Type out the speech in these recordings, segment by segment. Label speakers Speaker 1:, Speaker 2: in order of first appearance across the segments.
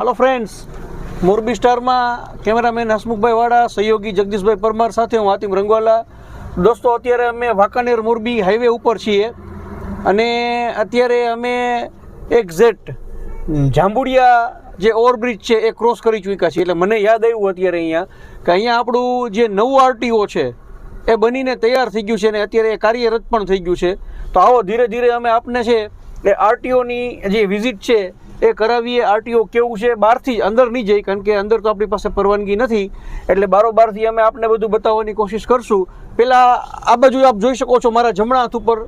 Speaker 1: હાલો friends Morbi સ્ટારમાં cameraman Hasmukhbhai વાળા સહયોગી જગદીશભાઈ પરમાર સાથે હું આતિમ રંગવાલા. દોસ્તો, અત્યારે અમે વાંકાનેર મોરબી હાઈવે ઉપર છીએ અને અત્યારે અમે એક્ઝેક્ટ જાંબુડિયા જે ઓવરબ્રિજ છે એ ક્રોસ કરી ચૂક્યા છીએ. એટલે મને યાદ આવ્યું અત્યારે અહીંયા કે અહીંયા આપણું જે નવું આરટીઓ છે એ બનીને તૈયાર થઈ ગયું છે અને અત્યારે કાર્યરત પણ થઈ ગયું છે. તો આવો ધીરે ધીરે અમે આપને છે એ આરટીઓની જે વિઝિટ છે એ કરાવીએ. આરટીઓ કેવું છે? બહારથી અંદર નહીં જઈ, કારણ કે અંદર તો આપણી પાસે પરવાનગી નથી. એટલે બારોબારથી અમે આપને બધું બતાવવાની કોશિશ કરશું. પહેલાં આ બાજુ આપ જોઈ શકો છો મારા જમણા હાથ ઉપર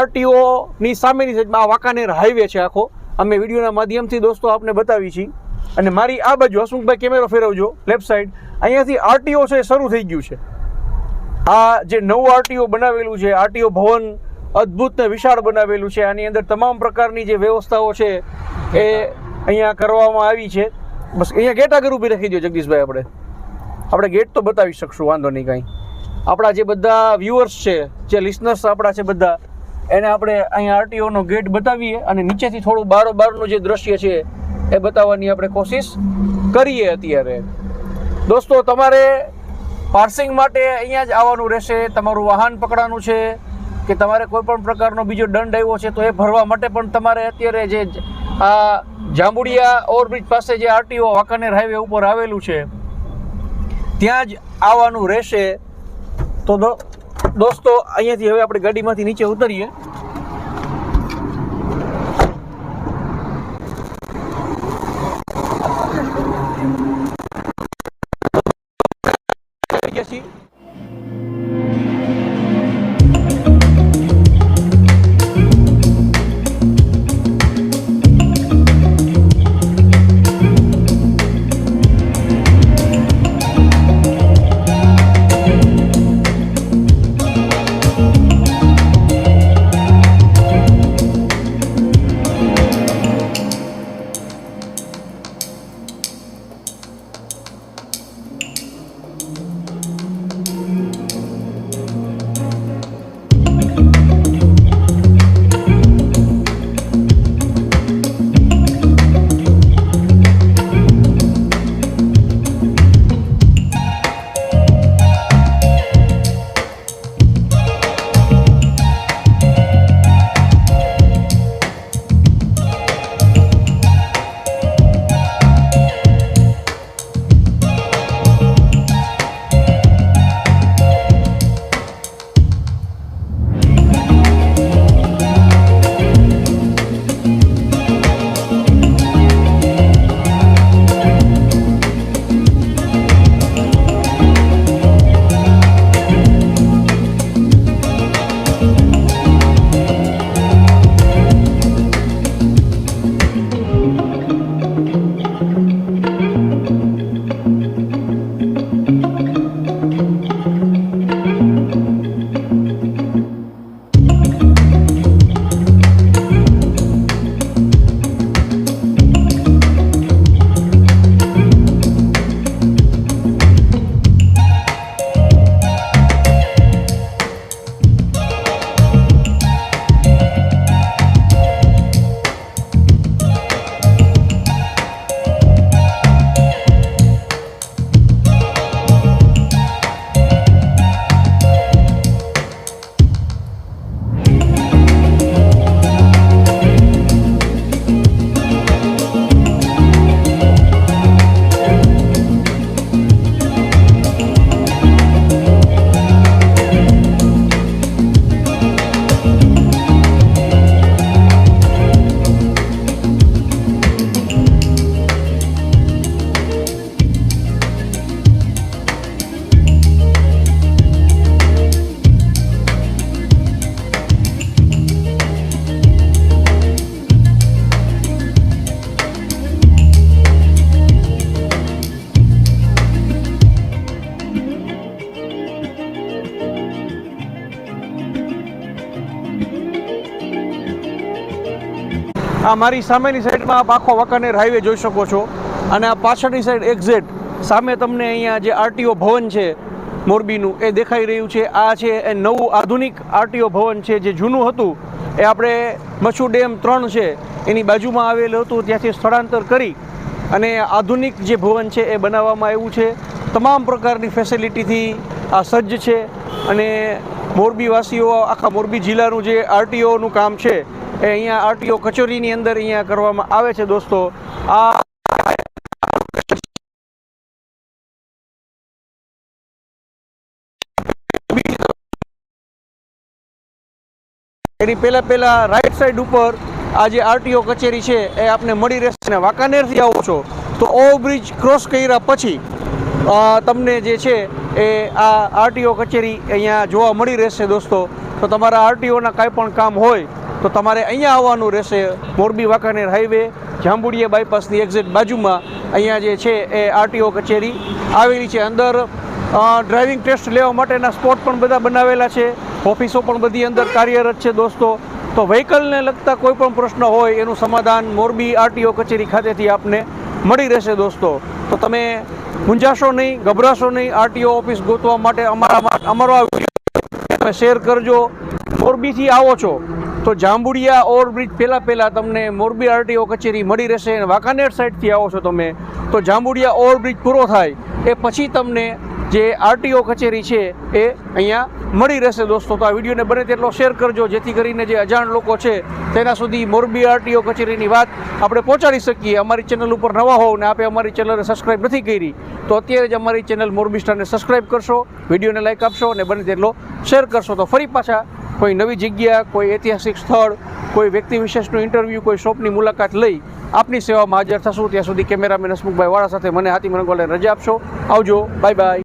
Speaker 1: આરટીઓની સામેની સાઈડમાં આ વાંકાનેર હાઈવે છે આખો. અમે વિડીયોના માધ્યમથી દોસ્તો આપને બતાવી છીએ અને મારી આ બાજુ હસમુખભાઈ કેમેરો ફેરવજો લેફ્ટ સાઈડ અહીંયાથી આરટીઓ છે શરૂ થઈ ગયું છે. આ જે નવું આરટીઓ બનાવેલું છે આરટીઓ ભવન અદ્ભુત ને વિશાળ બનાવેલું છે. આની અંદર તમામ પ્રકારની જે વ્યવસ્થાઓ છે એ અહીંયા કરવામાં આવી છે. બસ અહીંયા ગેટ આગળ ઊભી રાખી દો જગદીશભાઈ આપણે. આપણે ગેટ તો બતાવી શકશું, વાંધો નહીં કાંઈ. આપણા જે બધા વ્યુઅર્સ છે, જે લિસનર્સ આપણા છે બધા, એને આપણે અહીંયા આરટીઓનો ગેટ બતાવીએ અને નીચેથી થોડું બારો બારનું જે દ્રશ્ય છે એ બતાવવાની આપણે કોશિશ કરીએ અત્યારે. દોસ્તો, તમારે પાર્સિંગ માટે અહીંયા જ આવવાનું રહેશે, તમારું વાહન પકડવાનું છે કે તમારે કોઈ પણ પ્રકારનો બીજો દંડ આવ્યો છે તો એ ભરવા માટે પણ તમારે અત્યારે જે આ જાંબુડિયા ઓવરબ્રિજ પાસે જે આરટીઓ વાંકાનેર હાઈવે ઉપર આવેલું છે, ત્યાં જ આવવાનું રહેશે તો દોસ્તો, અહીંયાથી હવે આપણે ગાડીમાંથી નીચે ઉતરીએ છીએ. આ મારી સામેની સાઈડમાં આપ આખો વાંકાનેર હાઈવે જોઈ શકો છો. અને આ પાછળની સાઈડ એક્ઝેટ સામે તમને અહીંયા જે આરટીઓ ભવન છે, મોરબીનું, એ દેખાઈ રહ્યું છે. આ છે એ નવું આધુનિક આરટીઓ ભવન છે, જે જૂનું હતું. એ આપણે મચ્છુ ડેમ ત્રણ છે, એની બાજુમાં આવેલું હતું, ત્યાંથી સ્થળાંતર કરી અને આધુનિક જે ભવન છે, એ બનાવવામાં આવ્યું છે. તમામ પ્રકારની ફેસિલિટીથી આ સજ્જ છે. અને મોરબીવાસીઓ, આખા મોરબી જિલ્લાનું જે આરટીઓનું કામ છે એ અહીંયા આરટીઓ કચેરીની અંદર અહીંયા કરવામાં આવે છે દોસ્તો. આ એની પહેલાં પહેલાં રાઈટ સાઈડ ઉપર આ જે આરટીઓ કચેરી છે એ આપને મળી રહેશે અને વાંકાનેરથી આવો છો, તો ઓવરબ્રિજ ક્રોસ કર્યા પછી તમને જે છે એ આ આરટીઓ કચેરી અહીંયા જોવા મળી રહેશે દોસ્તો. તો તમારા આરટીઓના કાંઈ પણ કામ હોય તો તમારે અહીંયા આવવાનું રહેશે મોરબી વાંકાનેર હાઈવે જાંબુડિયા બાયપાસની એક્ઝેટ બાજુમાં. અહીંયા જે છે એ આરટીઓ કચેરી આવેલી છે અંદર. ડ્રાઇવિંગ ટેસ્ટ લેવા માટેના સ્પોટ પણ બધા બનાવેલા છે. ઓફિસો પણ બધી અંદર કાર્યરત છે દોસ્તો. તો વ્હીકલને લગતા કોઈ પણ પ્રશ્ન હોય એનું સમાધાન મોરબી આરટીઓ કચેરી ખાતેથી આપને મળી રહેશે દોસ્તો. તો તમે મૂંઝાશો નહીં, ગભરાશો નહીં. આરટીઓ ઓફિસ ગોતવા માટે અમારા અમારો આ તમે શેર કરજો. મોરબીથી આવો છો તો જાંબુડિયા ઓવરબ્રિજ પહેલાં પહેલાં તમને મોરબી આરટીઓ કચેરી મળી રહેશે અને વાંકાનેર સાઈડથી આવો છો તમે. તો જાંબુડિયા ઓવરબ્રિજ પૂરો થાય એ પછી તમને જે આરટીઓ કચેરી છે એ અહીંયા મળી રહેશે દોસ્તો. તો આ વિડીયોને બને તેટલો શેર કરજો, જેથી કરીને જે અજાણ લોકો છે તેના સુધી મોરબી આરટીઓ કચેરીની વાત આપણે પહોંચાડી શકીએ. અમારી ચેનલ ઉપર નવા હોવ ને આપે અમારી ચેનલને સબસ્ક્રાઇબ નથી કરી, તો અત્યારે જ અમારી ચેનલ મોરબી સ્ટારને સબસ્ક્રાઇબ કરશો, વિડીયોને લાઇક આપશો અને બને તેટલો શેર કરશો. તો ફરી પાછા કોઈ નવી જગ્યા, કોઈ ઐતિહાસિક સ્થળ, કોઈ વ્યક્તિ વિશેષનું ઇન્ટરવ્યૂ કોઈ શોપની મુલાકાત લઈ આપની સેવામાં હાજર થશું. ત્યાં સુધી કેમેરામેન હસમુખભાઈ વાળા સાથે મને હાથી મનગોલે રજા આપશો. આવજો. Bye bye